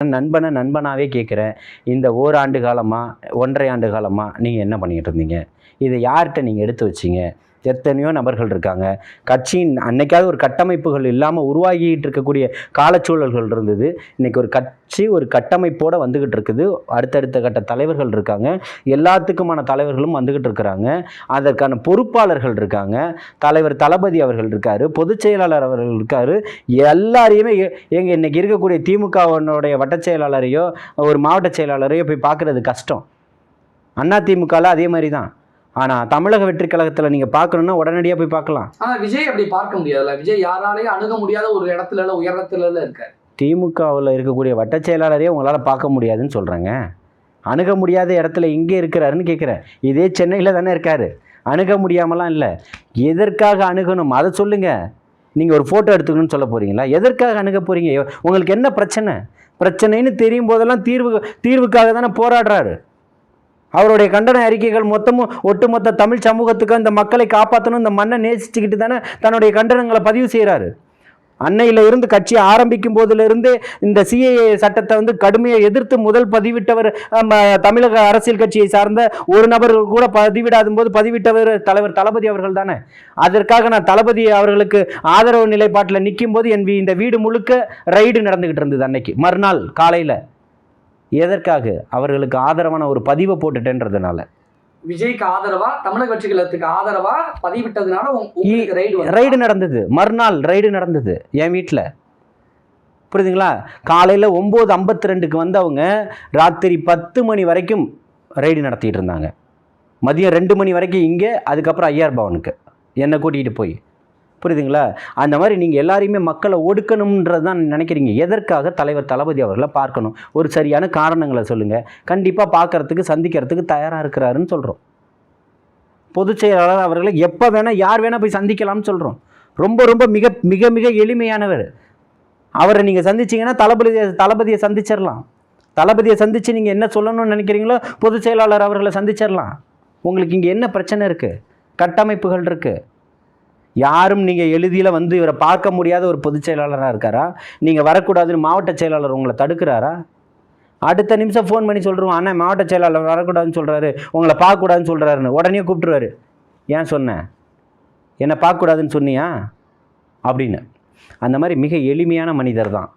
நண்பனை நண்பனாகவே கேட்குறேன் இந்த ஓராண்டு காலமாக ஒன்றரை ஆண்டு காலமாக நீங்கள் என்ன பண்ணிக்கிட்டு இருந்தீங்க? இதை யார்கிட்ட நீங்கள் எடுத்து வச்சீங்க? எத்தனையோ நபர்கள் இருக்காங்க. கட்சியின் அன்னைக்காவது ஒரு கட்டமைப்புகள் இல்லாமல் உருவாகிட்டு இருக்கக்கூடிய காலச்சூழல்கள் இருந்தது. இன்னைக்கு ஒரு கட்சி ஒரு கட்டமைப்போடு வந்துக்கிட்டு இருக்குது. அடுத்தடுத்த கட்ட தலைவர்கள் இருக்காங்க. எல்லாத்துக்குமான தலைவர்களும் வந்துக்கிட்டு இருக்கிறாங்க. அதற்கான பொறுப்பாளர்கள் இருக்காங்க. தலைவர் தளபதி அவர்கள் இருக்காரு. பொதுச் செயலாளர் அவர்கள் இருக்காரு. எல்லாரையுமே எங்கள் இன்றைக்கி இன்னைக்கு இருக்கக்கூடிய திமுகவனுடைய வட்டச் செயலாளரையோ ஒரு மாவட்ட செயலாளரையோ போய் பார்க்குறது கஷ்டம். அண்ணா அதே மாதிரி தான். ஆனால் தமிழக வெற்றி கழகத்தில் நீங்கள் பார்க்கணுன்னா உடனடியாக போய் பார்க்கலாம். ஆனா விஜய் அப்படி பார்க்க முடியாதுல்ல. விஜய் யாராலையும் அணுக முடியாத ஒரு இடத்துல இல்ல உயரத்துல இருக்காரு. திமுகவில் இருக்கக்கூடிய வட்டச் செயலாளரையே உங்களால் பார்க்க முடியாதுன்னு சொல்கிறேங்க அணுக முடியாத இடத்துல இங்கே இருக்கிறாருன்னு கேட்குறேன் இதே சென்னையில் தானே இருக்காரு. அணுக முடியாமலாம் இல்லை. எதற்காக அணுகணும்? அதை சொல்லுங்கள் நீங்கள் ஒரு ஃபோட்டோ எடுத்துக்கணும்னு சொல்ல போகிறீங்களா எதற்காக அணுக போகிறீங்க உங்களுக்கு என்ன பிரச்சனை? பிரச்சனைன்னு தெரியும் போதெல்லாம் தீர்வு தீர்வுக்காக தானே போராடுறாரு. அவருடைய கண்டன அறிக்கைகள் மொத்தமும் ஒட்டுமொத்த தமிழ் சமூகத்துக்கு அந்த மக்களை காப்பாற்றணும் இந்த மண்ணை நேசிச்சுக்கிட்டு தானே தன்னுடைய கண்டனங்களை பதிவு செய்கிறாரு அன்னையில இருந்து கட்சி ஆரம்பிக்கும் போதிலிருந்து இந்த சிஏஏ சட்டத்தை வந்து கடுமையாக எதிர்த்து முதல் பதிவிட்டவர் தமிழக அரசியல் கட்சியை சார்ந்த ஒரு நபர் கூட பதிவிடாத போது பதிவிட்டவர் தலைவர் தளபதி அவர்கள் தானே. அதற்காக நான் தளபதி அவர்களுக்கு ஆதரவு நிலைப்பாட்டில் நிற்கும் போது என் வீ- இந்த வீடு முழுக்க ரைடு நடந்துகிட்டு இருந்தது அன்னைக்கு. மறுநாள் காலையில். எதற்காக அவர்களுக்கு ஆதரவான ஒரு பதிவை போட்டுட்டேன்றதுனால? விஜய்க்கு ஆதரவா? தமிழக கழகத்துக்கு ஆதரவா? பதிவிட்டதுனால ரைடு வந்து நடந்தது. மறுநாள் ரைடு நடந்தது என் வீட்டில் புரியுதுங்களா? காலையில் ஒம்பது ஐம்பத்தி ரெண்டுக்கு வந்தவங்க ராத்திரி பத்து மணி வரைக்கும் ரைடு நடத்திட்டு இருந்தாங்க. மதியம் ரெண்டு மணி வரைக்கும் இங்கே அதுக்கப்புறம் ஐஆர் பவனுக்கு. என்னை கூட்டிகிட்டு போய். புரியுதுங்களா? அந்த மாதிரி நீங்கள் எல்லாரையுமே மக்களை ஒடுக்கணுன்றது தான் நினைக்கிறீங்க. எதற்காக தலைவர் தளபதி அவர்களை பார்க்கணும்? ஒரு சரியான காரணங்களை சொல்லுங்கள் கண்டிப்பாக பார்க்கறதுக்கு சந்திக்கிறதுக்கு தயாராக இருக்கிறாருன்னு சொல்கிறோம் பொதுச் செயலாளர் அவர்களை எப்போ வேணால் யார் வேணால் போய் சந்திக்கலாம்னு சொல்கிறோம் ரொம்ப ரொம்ப மிக மிக மிக எளிமையானவர். அவரை நீங்கள் சந்திச்சீங்கன்னா தளபதியை தளபதியை சந்திச்சிடலாம். தளபதியை சந்தித்து நீங்கள் என்ன சொல்லணும்னு நினைக்கிறீங்களோ பொதுச் செயலாளர் அவர்களை சந்திச்சிடலாம். உங்களுக்கு இங்கே என்ன பிரச்சனை இருக்குது கட்டமைப்புகள் இருக்குது யாரும் நீங்கள் எழுதியில் வந்து இவரை பார்க்க முடியாத ஒரு பொதுச் செயலாளராக இருக்காரா? நீங்கள் வரக்கூடாதுன்னு மாவட்ட செயலாளர் உங்களை தடுக்கிறாரா? அடுத்த நிமிஷம் ஃபோன் பண்ணி சொல்கிறோம் அண்ணா மாவட்ட செயலாளர் வரக்கூடாதுன்னு சொல்கிறாரு உங்களை பார்க்கக்கூடாதுன்னு சொல்கிறாருன்னு உடனே கூப்பிட்டுருவாரு. ஏன் சொன்னேன் என்னை பார்க்கக்கூடாதுன்னு சொன்னியா? அப்படின்னு. அந்த மாதிரி மிக எளிமையான மனிதர் தான்